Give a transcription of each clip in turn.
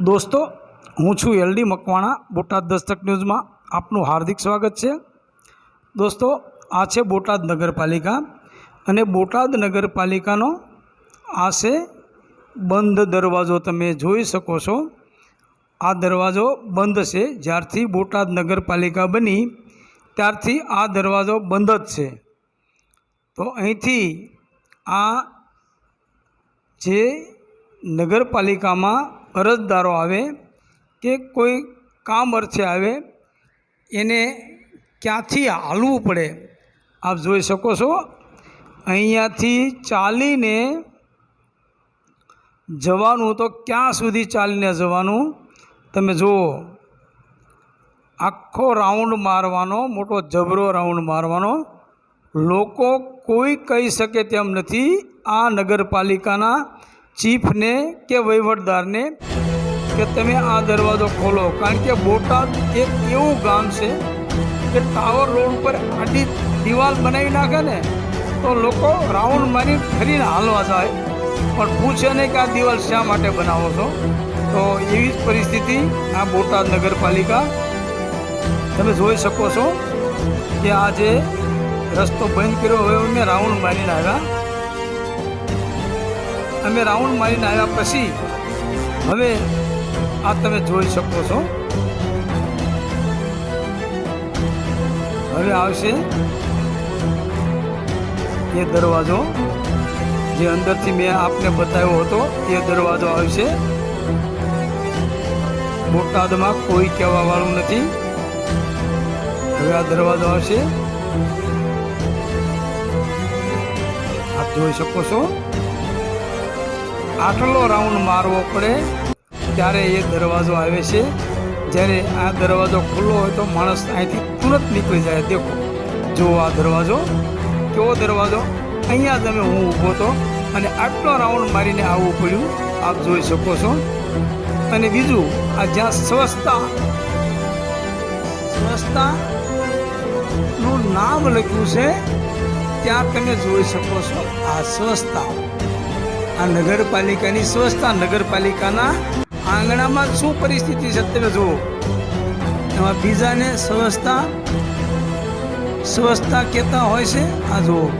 દોસ્તો, હું છું એલડી મકવાણા, બોટાદ દસ્તક ન્યૂઝમાં આપનું હાર્દિક સ્વાગત છે. દોસ્તો, આ છે બોટાદ નગરપાલિકા અને બોટાદ નગરપાલિકાનો આ છે બંધ દરવાજો તમે જોઈ શકો છો. આ દરવાજો બંધ છે, જ્યારથી બોટાદ નગરપાલિકા બની, ત્યારથી આ દરવાજો બંધ જ છે. તો અહીંથી આ જે નગરપાલિકામાં અરજદારો આવે કે કોઈ કામ અર્થે આવે, એને ક્યાંથી હાલવું પડે? આપ જોઈ શકો છો, અહીંયાથી ચાલીને જવાનું તો ક્યાં સુધી ચાલીને જવાનું? તમે જુઓ, આખો રાઉન્ડ મારવાનો, મોટો જબરો રાઉન્ડ મારવાનો. લોકો કોઈ કહી શકે તેમ નથી, આ નગરપાલિકાના ચીફને કે વહીવટદારને કે તમે આ દરવાજો ખોલો. કારણ કે બોટાદ એક એવું ગામ છે કે ટાવર રોડ ઉપર આડી દિવાલ બનાવી નાખે ને, તો લોકો રાઉન્ડ મારી ફરીને હાલવા જાય. પણ પૂછે નહીં કે આ દિવાલ શા માટે બનાવો છો? તો એવી જ પરિસ્થિતિ આ બોટાદ નગરપાલિકા, તમે જોઈ શકો છો કે આજે રસ્તો બંધ કર્યો હવે અમે રાઉન્ડ મારીને આવ્યા. અમે રાઉન્ડ મારીને આવ્યા પછી હવે આ તમે જોઈ શકો છો. હવે આવશે એ દરવાજો જે અંદરથી મેં આપને બતાવ્યો હતો, એ દરવાજો આવશે. બોટાદમાં કોઈ કહેવા વાળું નથી. હવે આ દરવાજો આવશે. આપ જોઈ શકો છો. આટલો રાઉન્ડ મારવો પડે, ત્યારે એ દરવાજો આવે છે. જ્યારે આ દરવાજો ખુલ્લો હોય તો માણસ અહીંથી તુરંત નીકળી જાય. દેખો, જો આ દરવાજો, કેવો દરવાજો? અહીંયા તમે હું ઊભો હતો અને આટલો રાઉન્ડ મારીને આવવું પડ્યું. આપ જોઈ શકો છો. અને બીજું, આ જ્યાં સ્વચ્છતા સ્વચ્છતાનું નામ લખ્યું છે, ત્યાં તમે જોઈ શકો છો આ સ્વચ્છતા આ નગરપાલિકાની સ્વચ્છતા નગરપાલિકાના આંગણામાં શું પરિસ્થિતિ છે તમે જુઓ. એમાં બીજાને સ્વચ્છતા સ્વચ્છતા કહેતા હોય છે. આ જુઓ.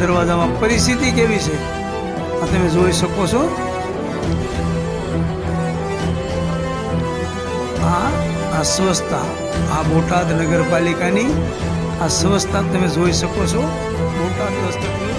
દરવાજામાં પરિસ્થિતિ કેવી છે? આ તમે જોઈ શકો છો. આ આ સ્વચ્છતા. આ બોટાદ નગરપાલિકાની આ સ્વચ્છતા તમે જોઈ શકો છો. બોટાદ